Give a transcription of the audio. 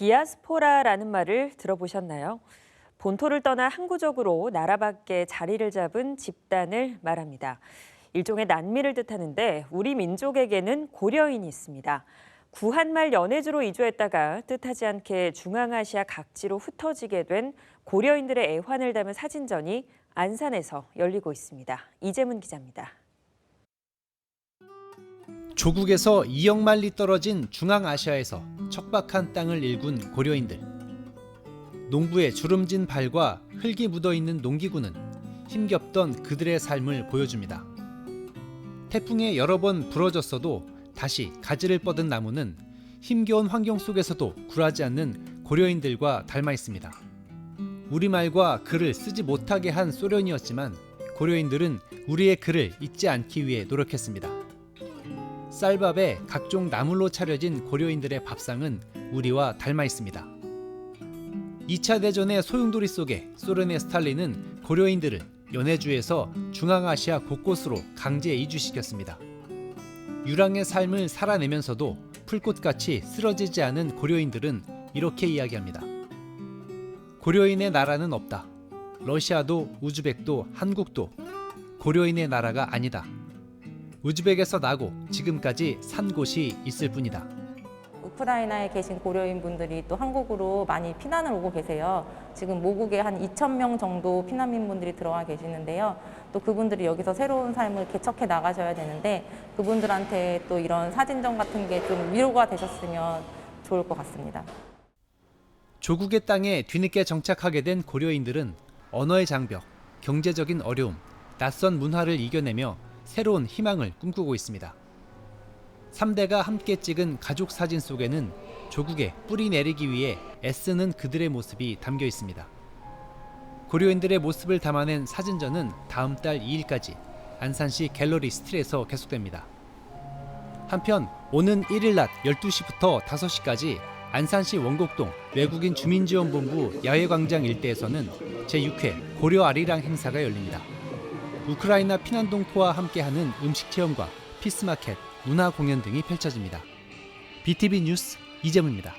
디아스포라라는 말을 들어보셨나요? 본토를 떠나 항구적으로 나라 밖에 자리를 잡은 집단을 말합니다. 일종의 난민을 뜻하는데 우리 민족에게는 고려인이 있습니다. 구한말 연해주로 이주했다가 뜻하지 않게 중앙아시아 각지로 흩어지게 된 고려인들의 애환을 담은 사진전이 안산에서 열리고 있습니다. 이재문 기자입니다. 조국에서 2억 마리 떨어진 중앙아시아에서 척박한 땅을 일군 고려인들. 농부의 주름진 발과 흙이 묻어 있는 농기구는 힘겹던 그들의 삶을 보여줍니다. 태풍에 여러 번 부러졌어도 다시 가지를 뻗은 나무는 힘겨운 환경 속에서도 굴하지 않는 고려인들과 닮아 있습니다. 우리말과 글을 쓰지 못하게 한 소련이었지만 고려인들은 우리의 글을 잊지 않기 위해 노력했습니다. 쌀밥에 각종 나물로 차려진 고려인들의 밥상은 우리와 닮아 있습니다. 2차 대전의 소용돌이 속에 소련의 스탈린은 고려인들을 연해주에서 중앙아시아 곳곳으로 강제 이주시켰습니다. 유랑의 삶을 살아내면서도 풀꽃같이 쓰러지지 않은 고려인들은 이렇게 이야기합니다. 고려인의 나라는 없다. 러시아도 우즈벡도 한국도 고려인의 나라가 아니다. 우즈벡에서 나고 지금까지 산 곳이 있을 뿐이다. 우크라이나에 계신 고려인 분들이 또 한국으로 많이 피난을 오고 계세요. 지금 모국에 한 2천 명 정도 피난민분들이 들어와 계시는데요. 또 그분들이 여기서 새로운 삶을 개척해 나가셔야 되는데 그분들한테 또 이런 사진전 같은 게 좀 위로가 되셨으면 좋을 것 같습니다. 조국의 땅에 뒤늦게 정착하게 된 고려인들은 언어의 장벽, 경제적인 어려움, 낯선 문화를 이겨내며 새로운 희망을 꿈꾸고 있습니다. 3대가 함께 찍은 가족 사진 속에는 조국에 뿌리 내리기 위해 애쓰는 그들의 모습이 담겨 있습니다. 고려인들의 모습을 담아낸 사진전은 다음 달 2일까지 안산시 갤러리 스틸에서 계속됩니다. 한편 오는 1일 낮 12시부터 5시까지 안산시 원곡동 외국인 주민지원본부 야외광장 일대에서는 제6회 고려 아리랑 행사가 열립니다. 우크라이나 피난동포와 함께하는 음식 체험과 피스마켓, 문화 공연 등이 펼쳐집니다. BTV 뉴스 이재문입니다.